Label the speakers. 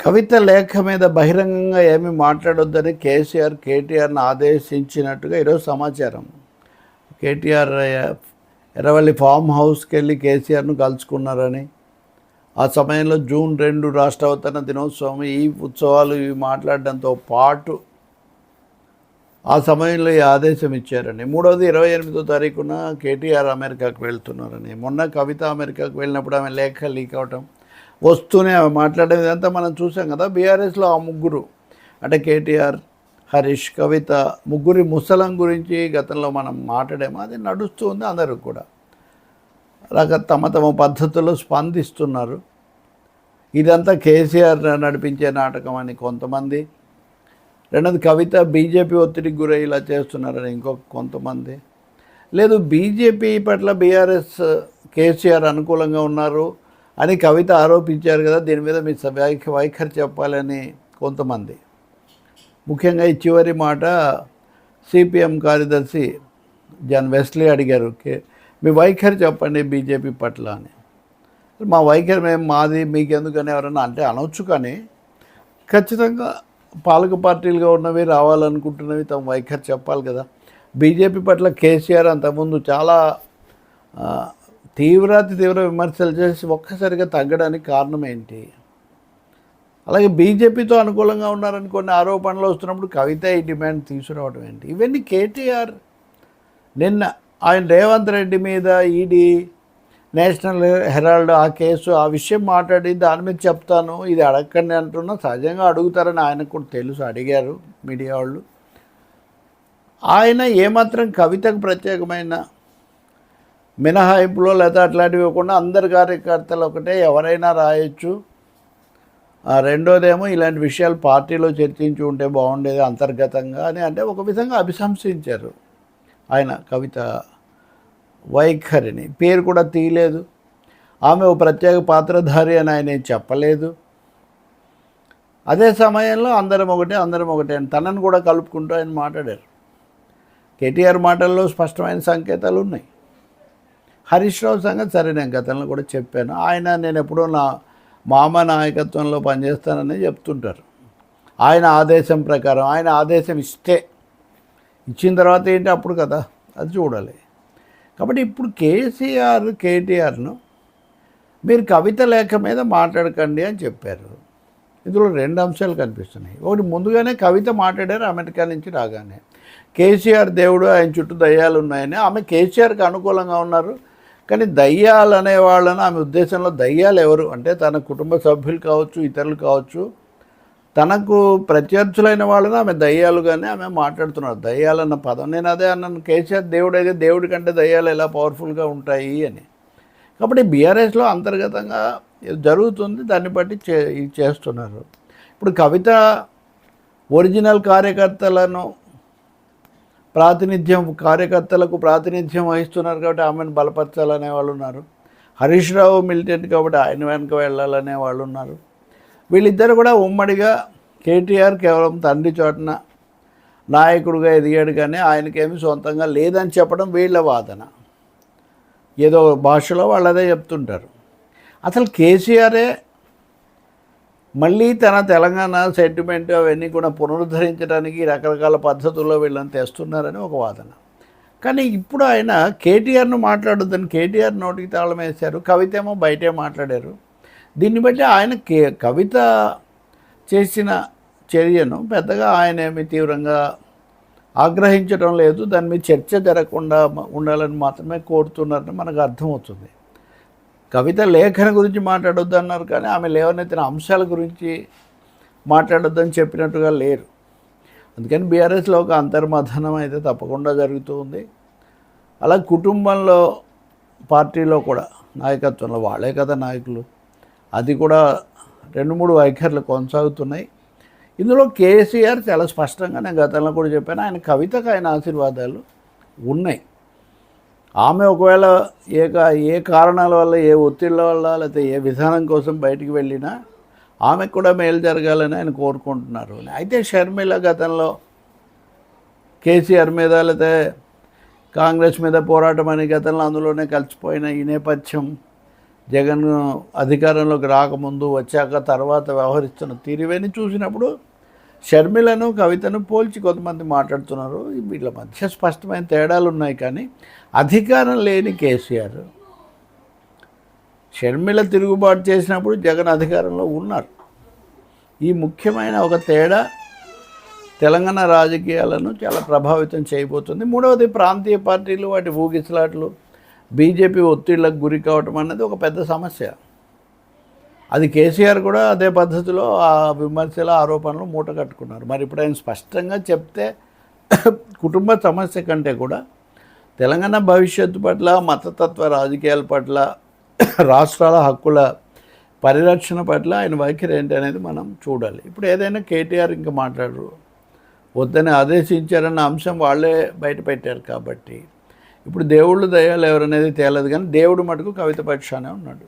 Speaker 1: కవిత లేఖ మీద బహిరంగంగా ఏమీ మాట్లాడొద్దని కేసీఆర్ కేటీఆర్ని ఆదేశించినట్టుగా ఈరోజు సమాచారం. కేటీఆర్ ఎర్రవల్లి ఫామ్ హౌస్కి వెళ్ళి కేసీఆర్ను కలుసుకున్నారని ఆ సమయంలో జూన్ రెండు రాష్ట్ర అవతరణ దినోత్సవం ఈ ఉత్సవాలు ఇవి మాట్లాడడంతో పాటు ఆ సమయంలో ఈ ఆదేశం ఇచ్చారని మూడవది ఇరవై ఎనిమిదో తారీఖున కేటీఆర్ అమెరికాకు వెళ్తున్నారని. మొన్న కవిత అమెరికాకు వెళ్ళినప్పుడు ఆమె లేఖ లీక్ అవటం వస్తూనే అవి మాట్లాడడం ఇదంతా మనం చూసాం కదా. బీఆర్ఎస్లో ఆ ముగ్గురు అంటే కేటీఆర్ హరీష్ కవిత ముగ్గురి ముసలం గురించి గతంలో మనం మాట్లాడాము. అది నడుస్తూ ఉంది అందరూ కూడా. రక తమ తమ పద్ధతుల్లో స్పందిస్తున్నారు. ఇదంతా కేసీఆర్ నడిపించే నాటకం అని కొంతమంది రెండోది కవిత బీజేపీ ఒత్తిడికి గురై ఇలా చేస్తున్నారని ఇంకొక కొంతమంది. లేదు బీజేపీ పట్ల బీఆర్ఎస్ కేసీఆర్ అనుకూలంగా ఉన్నారు. అని కవిత ఆరోపించారు కదా దీని మీద మీ వైఖ- వైఖరి చెప్పాలని కొంతమంది. ముఖ్యంగా ఈ చివరి మాట సిపిఎం కార్యదర్శి జాన్ వెస్లీ అడిగారు మీ వైఖరి చెప్పండి బీజేపీ పట్ల అని. మా వైఖరి మేము మాది మీకెందుకని ఎవరన్నా అంటే అనవచ్చు కానీ ఖచ్చితంగా పాలక పార్టీలుగా ఉన్నవి రావాలనుకుంటున్నవి తమ వైఖరి చెప్పాలి కదా. బీజేపీ పట్ల కేసీఆర్ అంతకుముందు చాలా తీవ్రాతి తీవ్ర విమర్శలు చేసి ఒక్కసారిగా తగ్గడానికి కారణం ఏంటి? అలాగే బీజేపీతో అనుకూలంగా ఉన్నారని కొన్ని ఆరోపణలు వస్తున్నప్పుడు కవిత ఈ డిమాండ్ తీసుకురావడం ఏంటి? ఇవన్నీ కేటీఆర్. నిన్న ఆయన రేవంత్ రెడ్డి మీద ఈడీ నేషనల్ హెరాల్డ్ ఆ కేసు ఆ విషయం మాట్లాడి దాని మీద చెప్తాను ఇది అడగండి అంటున్నా సహజంగా అడుగుతారని ఆయనకు కూడా తెలుసు అడిగారు మీడియా వాళ్ళు. ఆయన ఏమాత్రం కవితకు ప్రత్యేకమైన మినహాయింపులో లేదా అట్లాంటివి ఇవ్వకుండా అందరి కార్యకర్తలు ఒకటే ఎవరైనా రాయొచ్చు. ఆ రెండోదేమో ఇలాంటి విషయాలు పార్టీలో చర్చించి ఉంటే బాగుండేది అంతర్గతంగా అని అంటే ఒక విధంగా అభిశంసించారు ఆయన కవిత వైఖరిని. పేరు కూడా తీయలేదు. ఆమె ఒక ప్రత్యేక పాత్రధారి అని ఆయన చెప్పలేదు. అదే సమయంలో అందరం ఒకటే అందరం ఒకటే అని తనను కూడా కలుపుకుంటూ ఆయన మాట్లాడారు. కేటీఆర్ మాటల్లో స్పష్టమైన సంకేతాలు ఉన్నాయి. హరీష్ రావు సంగతి సరే నేను గతంలో కూడా చెప్పాను. ఆయన నేను ఎప్పుడూ నా మామ నాయకత్వంలో పనిచేస్తానని చెప్తుంటారు. ఆయన ఆదేశం ప్రకారం ఆయన ఆదేశం ఇస్తే ఇచ్చిన తర్వాత ఏంటి అప్పుడు కదా అది చూడాలి. కాబట్టి ఇప్పుడు కేసీఆర్ కేటీఆర్ను మీరు కవిత లేఖ మీద మాట్లాడకండి అని చెప్పారు. ఇందులో రెండు అంశాలు కనిపిస్తున్నాయి. ఒకటి ముందుగానే కవిత మాట్లాడారు అమెరికా నుంచి రాగానే. కేసీఆర్ దేవుడు ఆయన చుట్టూ దయ్యాలు ఉన్నాయని. ఆమె కేసీఆర్కి అనుకూలంగా ఉన్నారు. కానీ దయ్యాలు అనేవాళ్ళని ఆమె ఉద్దేశంలో దయ్యాలు ఎవరు? అంటే తన కుటుంబ సభ్యులు కావచ్చు ఇతరులు కావచ్చు తనకు ప్రత్యర్థులైన వాళ్ళని ఆమె దయ్యాలుగానే ఆమె మాట్లాడుతున్నారు. దయ్యాలన్న పదం. నేను అదే అన్నాను కేసీఆర్ దేవుడు అయితే దేవుడి కంటే దయ్యాలు ఎలా పవర్ఫుల్గా ఉంటాయి అని. కాబట్టి బీఆర్ఎస్లో అంతర్గతంగా జరుగుతుంది దాన్ని బట్టి చే చేస్తున్నారు. ఇప్పుడు కవిత ఒరిజినల్ కార్యకర్తలను ప్రాతినిధ్యం కార్యకర్తలకు ప్రాతినిధ్యం వహిస్తున్నారు కాబట్టి ఆమెను బలపరచాలనే వాళ్ళు ఉన్నారు. హరీష్ రావు మిలిటెంట్ కాబట్టి ఆయన వెనక వెళ్ళాలనే వాళ్ళు ఉన్నారు. వీళ్ళిద్దరు కూడా ఉమ్మడిగా కేటీఆర్ కేవలం తండ్రి చోటన నాయకుడిగా ఎదిగాడు కానీ ఆయనకేమి సొంతంగా లేదని చెప్పడం వీళ్ళ వాదన. ఏదో భాషలో వాళ్ళు అదే చెప్తుంటారు. అసలు కేసీఆరే మళ్ళీ తన తెలంగాణ సెంటిమెంట్ అవన్నీ కూడా పునరుద్ధరించడానికి రకరకాల పద్ధతుల్లో వీళ్ళని తెస్తున్నారని ఒక వాదన. కానీ ఇప్పుడు ఆయన కేటీఆర్ను మాట్లాడొద్దని కేటీఆర్ నోటికి తాళం వేశారు కవిత ఏమో బయటే మాట్లాడారు. దీన్ని బట్టి ఆయన కే కవిత చేసిన చర్యను పెద్దగా ఆయన ఏమి తీవ్రంగా ఆగ్రహించడం లేదు దాని మీద చర్చ జరగకుండా ఉండాలని మాత్రమే కోరుతున్నారని మనకు అర్థమవుతుంది. కవిత లేఖన గురించి మాట్లాడొద్దు అన్నారు కానీ ఆమె లేవనెత్తిన అంశాల గురించి మాట్లాడొద్దని చెప్పినట్టుగా లేరు. అందుకని బీఆర్ఎస్లో ఒక అంతర్మథనం అయితే తప్పకుండా జరుగుతూ ఉంది. అలా కుటుంబంలో పార్టీలో కూడా నాయకత్వంలో వాళ్ళే కదా నాయకులు. అది కూడా రెండు మూడు వైఖరులు కొనసాగుతున్నాయి. ఇందులో కేసీఆర్ చాలా స్పష్టంగా నేను గతంలో కూడా చెప్పాను ఆయన కవితకు ఆయన ఆశీర్వాదాలు ఉన్నాయి. ఆమె ఒకవేళ ఏ కా- ఏ కారణాల వల్ల ఏ ఒత్తిళ్ళ వల్ల లేకపోతే ఏ విధానం కోసం బయటికి వెళ్ళినా ఆమెకు కూడా మేలు జరగాలని ఆయన కోరుకుంటున్నారు. అయితే షర్మిల గతంలో కేసీఆర్ మీద లేకపోతే కాంగ్రెస్ మీద పోరాటం అనే గతంలో అందులోనే కలిసిపోయిన ఈ నేపథ్యం జగన్ అధికారంలోకి రాకముందు వచ్చాక తర్వాత వ్యవహరిస్తున్న తీరువేని చూసినప్పుడు షర్మిలను కవితను పోల్చి కొంతమంది మాట్లాడుతున్నారు. వీళ్ళ మధ్య స్పష్టమైన తేడాలు ఉన్నాయి కానీ అధికారం లేని కేసీఆర్. షర్మిల తిరుగుబాటు చేసినప్పుడు జగన్ అధికారంలో ఉన్నారు. ఈ ముఖ్యమైన ఒక తేడా తెలంగాణ రాజకీయాలను చాలా ప్రభావితం చేయబోతుంది. మూడవది ప్రాంతీయ పార్టీలు వాటి ఊగిసలాట్లు బీజేపీ ఒత్తిళ్ళకు గురి కావటం అన్నది ఒక పెద్ద సమస్య. అది కేసీఆర్ కూడా అదే పద్ధతిలో ఆ విమర్శల ఆరోపణలు మూట కట్టుకున్నారు. మరి ఇప్పుడు ఆయన స్పష్టంగా చెప్తే కుటుంబ సమస్య కంటే కూడా తెలంగాణ భవిష్యత్తు పట్ల మతతత్వ రాజకీయాల పట్ల రాష్ట్రాల హక్కుల పరిరక్షణ పట్ల ఆయన వైఖరి ఏంటి అనేది మనం చూడాలి. ఇప్పుడు ఏదైనా కేటీఆర్ ఇంకా మాట్లాడరు. వద్దని ఆదేశించారన్న అంశం వాళ్ళే బయట పెట్టారు కాబట్టి. ఇప్పుడు దేవుళ్ళు దయాలు ఎవరనేది తేలదు కానీ దేవుడు మటుకు కవిత పక్షానే ఉన్నాడు.